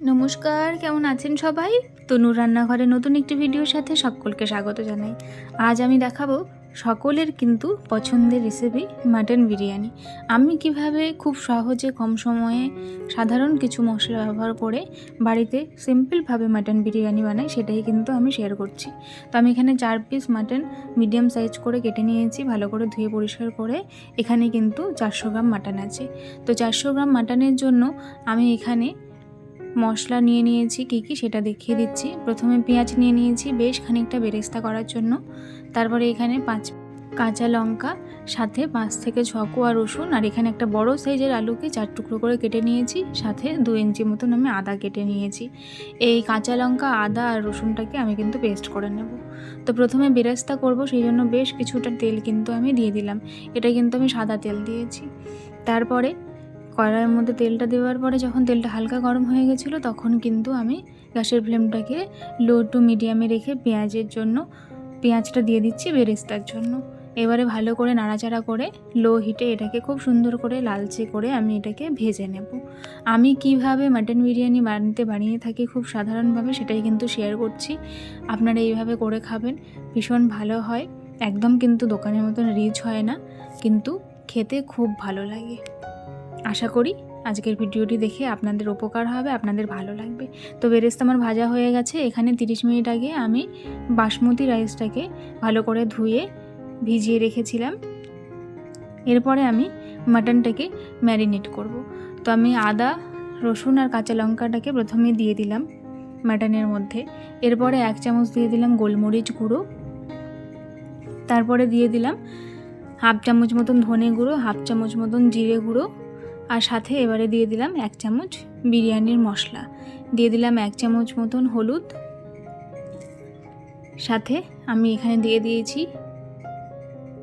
নমস্কার, কেমন আছেন সবাই? তনুর রান্নাঘরে নতুন একটি ভিডিওর সাথে সকলকে স্বাগত জানাই। আজ আমি দেখাবো সকলের কিন্তু পছন্দের রেসিপি মাটন বিরিয়ানি। আমি কীভাবে খুব সহজে কম সময়ে সাধারণ কিছু মশলা ব্যবহার করে বাড়িতে সিম্পলভাবে মাটন বিরিয়ানি বানাই, সেটাই কিন্তু আমি শেয়ার করছি। তো আমি এখানে চার পিস মাটন মিডিয়াম সাইজ করে কেটে নিয়েছি, ভালো করে ধুয়ে পরিষ্কার করে। এখানে কিন্তু চারশো গ্রাম মাটন আছে। তো চারশো গ্রাম মাটনের জন্য আমি এখানে মশলা নিয়ে নিয়েছি, কী কী সেটা দেখিয়ে দিচ্ছি। প্রথমে পেঁয়াজ নিয়ে নিয়েছি, বেশ খানিকটা বেরেস্তা করার জন্য। তারপরে এখানে পাঁচ কাঁচা লঙ্কা, সাথে পাঁচ থেকে ছ কোয়া রসুন, আর এখানে একটা বড় সাইজের আলুকে চার টুকরো করে কেটে নিয়েছি, সাথে দু ইঞ্চি মতন আমি আদা কেটে নিয়েছি। এই কাঁচা লঙ্কা, আদা আর রসুনটাকে আমি কিন্তু পেস্ট করে নেব। তো প্রথমে বেরেস্তা করব, সেই জন্য বেশ কিছুটা তেল কিন্তু আমি দিয়ে দিলাম। এটা কিন্তু আমি সাদা তেল দিয়েছি। তারপরে কড়াইয়ের মধ্যে তেলটা দেওয়ার পরে যখন তেলটা হালকা গরম হয়ে গেছিল, তখন কিন্তু আমি গ্যাসের ফ্লেমটাকে লো টু মিডিয়ামে রেখে পেঁয়াজের জন্য, পেঁয়াজটা দিয়ে দিচ্ছি বেরেস্তার জন্য। এবারে ভালো করে নাড়াচাড়া করে লো হিটে এটাকে খুব সুন্দর করে লালচে করে আমি এটাকে ভেজে নেব। আমি কীভাবে মাটন বিরিয়ানি বানাতে, বানিয়ে থাকি খুব সাধারণভাবে সেটাই কিন্তু শেয়ার করছি। আপনারা এইভাবে করে খাবেন, ভীষণ ভালো হয়। একদম কিন্তু দোকানের মতন রিচ হয় না, কিন্তু খেতে খুব ভালো লাগে। আশা করি আজকের ভিডিওটি দেখে আপনাদের উপকার হবে, আপনাদের ভালো লাগবে। তো বেরেস্তা আমার ভাজা হয়ে গেছে, এখানে 30 মিনিট আগে আমি বাসমতি রাইসটাকে ভালো করে ধুয়ে ভিজিয়ে রেখেছিলাম। এরপরে আমি মাটনটাকে ম্যারিনেট করব। তো আমি আদা, রসুন আর কাঁচা লঙ্কাটাকে প্রথমে দিয়ে দিলাম মাটনের মধ্যে। এরপরে এক চামচ দিয়ে দিলাম গোলমরিচ গুঁড়ো। তারপরে দিয়ে দিলাম হাফ চামচ মতন ধনে গুঁড়ো, হাফ চামচ মতন জিরে গুঁড়ো। আর সাথে এবারে দিয়ে দিলাম এক চামচ বিরিয়ানির মশলা। দিয়ে দিলাম এক চামচ মতন হলুদ। সাথে আমি এখানে দিয়ে দিয়েছি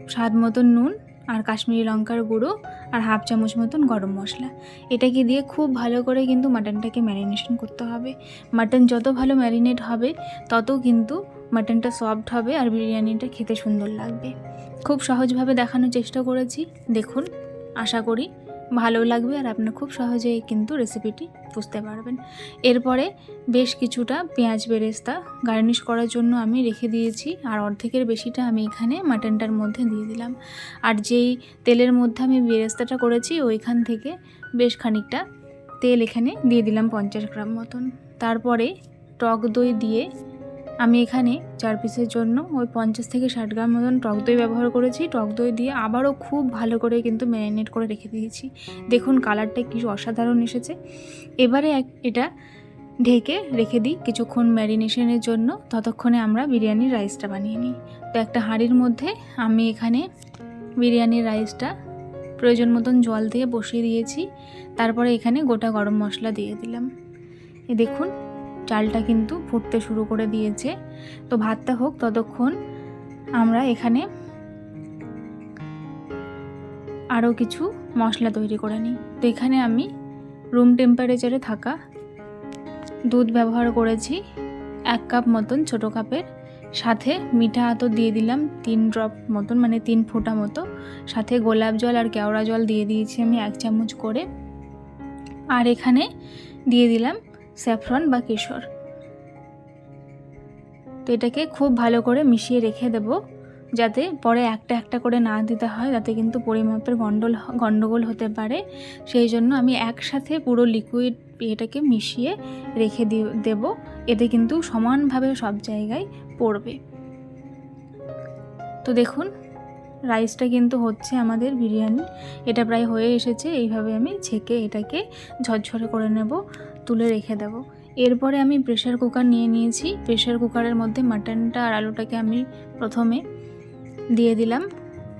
স্বাদ মতন নুন আর কাশ্মীরি লঙ্কার গুঁড়ো আর হাফ চামচ মতন গরম মশলা। এটাকে দিয়ে খুব ভালো করে কিন্তু মাটনটাকে ম্যারিনেশন করতে হবে। মাটন যত ভালো ম্যারিনেট হবে, তত কিন্তু মাটনটা সফট হবে আর বিরিয়ানিটা খেতে সুন্দর লাগবে। খুব সহজভাবে দেখানোর চেষ্টা করেছি। দেখুন, আশা করি ভালো লাগবে আর আপনার খুব সহজেই কিন্তু রেসিপিটি বুঝতে পারবেন। এরপরে বেশ কিছুটা পেঁয়াজ বেরেস্তা গার্নিশ করার জন্য আমি রেখে দিয়েছি আর অর্ধেকের বেশিটা আমি এখানে মাটনটার মধ্যে দিয়ে দিলাম। আর যেই তেলের মধ্যে আমি বেরেস্তাটা করেছি ওইখান থেকে বেশ খানিকটা তেল এখানে দিয়ে দিলাম পঞ্চাশ গ্রাম মতন। তারপরে টক দই দিয়ে আমি এখানে চার পিসের জন্য ওই পঞ্চাশ থেকে ষাট গ্রাম মতন টক দই ব্যবহার করেছি। টক দই দিয়ে আবারও খুব ভালো করে কিন্তু ম্যারিনেট করে রেখে দিয়েছি। দেখুন কালারটা কি অসাধারণ এসেছে। এবারে এক এটা ঢেকে রেখে দিই কিছুক্ষণ ম্যারিনেশনের জন্য। ততক্ষণে আমরা বিরিয়ানির রাইসটা বানিয়ে নিই। তো একটা হাঁড়ির মধ্যে আমি এখানে বিরিয়ানির রাইসটা প্রয়োজন মতন জল দিয়ে বসিয়ে দিয়েছি। তারপরে এখানে গোটা গরম মশলা দিয়ে দিলাম। এ দেখুন চালটা কিন্তু ফুটতে শুরু করে দিয়েছে। তো ভাতটা হোক, ততক্ষণ আমরা এখানে আরও কিছু মশলা তৈরি করে নিই। তো এখানে আমি রুম টেম্পারেচারে থাকা দুধ ব্যবহার করেছি এক কাপ মতন ছোটো কাপের। সাথে মিঠা আতর দিয়ে দিলাম তিন ড্রপ মতন মানে তিন ফোঁটা মতো। সাথে গোলাপ জল আর কেওড়া জল দিয়ে দিয়েছি আমি এক চামচ করে। আর এখানে দিয়ে দিলাম স্যাফরন বা কেশর। তো এটাকে খুব ভালো করে মিশিয়ে রেখে দেব যাতে পরে একটা একটা করে না দিতে হয়, যাতে কিন্তু পরিমাপের গন্ডল গণ্ডগোল হতে পারে। সেই জন্য আমি একসাথে পুরো লিকুইড এটাকে মিশিয়ে রেখে দেব। এতে কিন্তু সমানভাবে সব জায়গায় পড়বে। তো দেখুন রাইসটা কিন্তু হচ্ছে আমাদের বিরিয়ানি। এটা প্রায় হয়ে এসেছে। এইভাবে আমি ছেঁকে এটাকে ঝরঝরে করে নেব। তুলে রেখে দেব। এরপরে আমি প্রেশার কুকার নিয়ে নিয়েছি। প্রেশার কুকারের মধ্যে মাটনটা আর আলুটাকে আমি প্রথমে দিয়ে দিলাম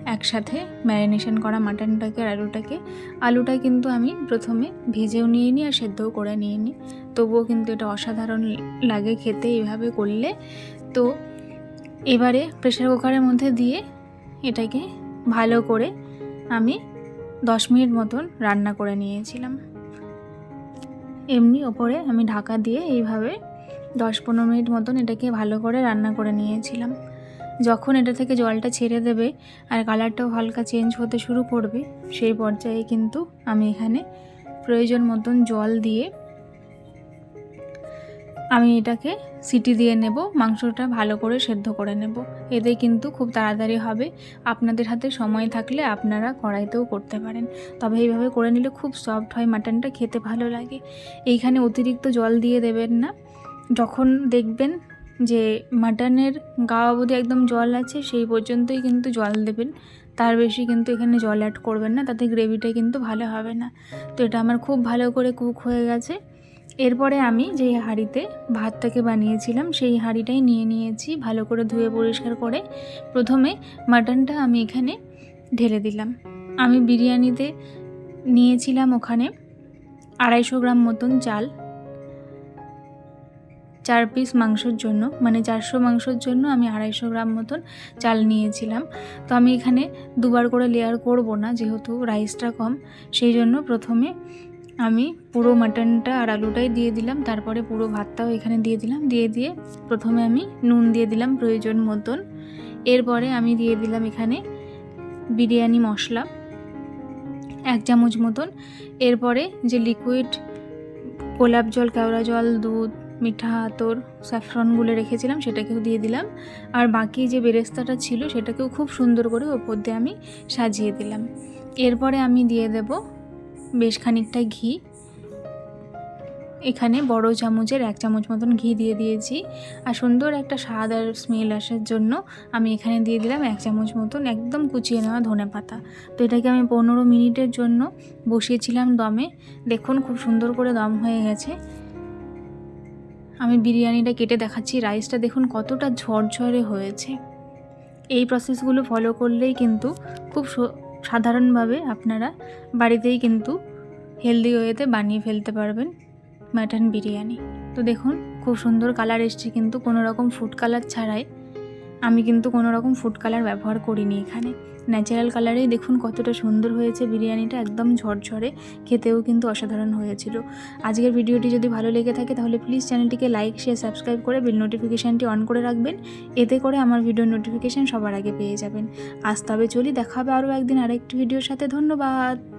একসাথে ম্যারিনেশন করা মাটনটাকে আর আলুটাকে। আলুটা কিন্তু আমি প্রথমে ভেজেও নিয়ে নিই আর সেদ্ধও করে নিয়ে নিই তবুও কিন্তু এটা অসাধারণ লাগে খেতে এইভাবে করলে। তো এবারে প্রেশার কুকারের মধ্যে দিয়ে এটাকে ভালো করে আমি দশ মিনিট মতন রান্না করে নিয়েছিলাম। এমনি ওপরে আমি ঢাকা দিয়ে এইভাবে দশ পনেরো মিনিট মতন এটাকে ভালো করে রান্না করে নিয়েছিলাম। যখন এটা থেকে জলটা ছেড়ে দেবে আর কালারটাও হালকা চেঞ্জ হতে শুরু করবে, সেই পর্যায়ে কিন্তু আমি এখানে প্রয়োজন মতন জল দিয়ে আমি এটাকে সিটি দিয়ে নেব, মাংসটা ভালো করে সেদ্ধ করে নেব। এতে কিন্তু খুব তাড়াতাড়ি হবে। আপনাদের হাতে সময় থাকলে আপনারা কড়াইতেও করতে পারেন। তবে এইভাবে করে নিলে খুব সফট হয় মাটনটা খেতে ভালো লাগে। এইখানে অতিরিক্ত জল দিয়ে দেবেন না। যখন দেখবেন যে মাটনের গা অবধি একদম জল আছে, সেই পর্যন্তই কিন্তু জল দেবেন। তার বেশি কিন্তু এখানে জল অ্যাড করবেন না, তাতে গ্রেভিটা কিন্তু ভালো হবে না। তো এটা আমার খুব ভালো করে কুক হয়ে গেছে। এরপরে আমি যেই হাঁড়িতে ভাতটাকে বানিয়েছিলাম, সেই হাঁড়িটাই নিয়ে নিয়েছি, ভালো করে ধুয়ে পরিষ্কার করে। প্রথমে মাটনটা আমি এখানে ঢেলে দিলাম। আমি বিরিয়ানিতে নিয়েছিলাম ওখানে আড়াইশো গ্রাম মতন চাল, চার পিস মাংসর জন্য মানে চারশো মাংসর জন্য আমি আড়াইশো গ্রাম মতন চাল নিয়েছিলাম। তো আমি এখানে দুবার করে লেয়ার করব না, যেহেতু রাইসটা কম, সেই জন্য প্রথমে আমি পুরো মাটনটা আর আলুটাই দিয়ে দিলাম, তারপরে পুরো ভাতটাও এখানে দিয়ে দিলাম, দিয়ে দিয়ে প্রথমে আমি নুন দিয়ে দিলাম প্রয়োজন মতন। এরপরে আমি দিয়ে দিলাম এখানে বিরিয়ানি মশলা, এক চামচ মতন। এরপরে যে লিকুইড গোলাপ জল, কেওড়া জল, দুধ, মিঠা আতর স্যাফরনগুলো রেখেছিলাম, সেটাকেও দিয়ে দিলাম। আর বাকি যে বেরেস্তাটা ছিল, সেটাকেও খুব সুন্দর করে ওপর দিয়ে আমি সাজিয়ে দিলাম। এরপরে আমি দিয়ে দেব বেশ খানিকটা ঘি। এখানে বড় চামচের এক চামচ মতন ঘি দিয়ে দিয়েছি। আর সুন্দর একটা স্বাদ আর স্মেল আসার জন্য আমি এখানে দিয়ে দিলাম এক চামচ মতন একদম কুচিয়ে নেওয়া ধনে পাতা। তো এটাকে আমি পনেরো মিনিটের জন্য বসিয়েছিলাম দমে। দেখুন খুব সুন্দর করে দম হয়ে গেছে। আমি বিরিয়ানিটা কেটে দেখাচ্ছি, রাইসটা দেখুন কতটা ঝরঝরে হয়েছে। এই প্রসেসগুলো ফলো করলেই কিন্তু খুব সাধারণভাবে আপনারা বাড়িতেই কিন্তু হেলদি ওয়েতে বানিয়ে ফেলতে পারবেন মাটন বিরিয়ানি। তো দেখুন, খুব সুন্দর কালার এসছে কিন্তু কোনো রকম ফুড কালার ছাড়াই। আমি কিন্তু কোনো রকম ফুড কালার ব্যবহার করিনি এখানে। ন্যাচারাল কালারেই দেখুন কতটা সুন্দর হয়েছে, বিরিয়ানিটা একদম ঝরঝরে, খেতেও কিন্তু অসাধারণ হয়েছিল। আজকের ভিডিওটি যদি ভালো লেগে থাকে তাহলে প্লিজ চ্যানেলটিকে লাইক শেয়ার সাবস্ক্রাইব করে বেল নোটিফিকেশানটি অন করে রাখবেন। এতে করে আমার ভিডিওর নোটিফিকেশান সবার আগে পেয়ে যাবেন। আজ তবে চলি, দেখা হবে আরও একদিন আরেকটি ভিডিওর সাথে। ধন্যবাদ।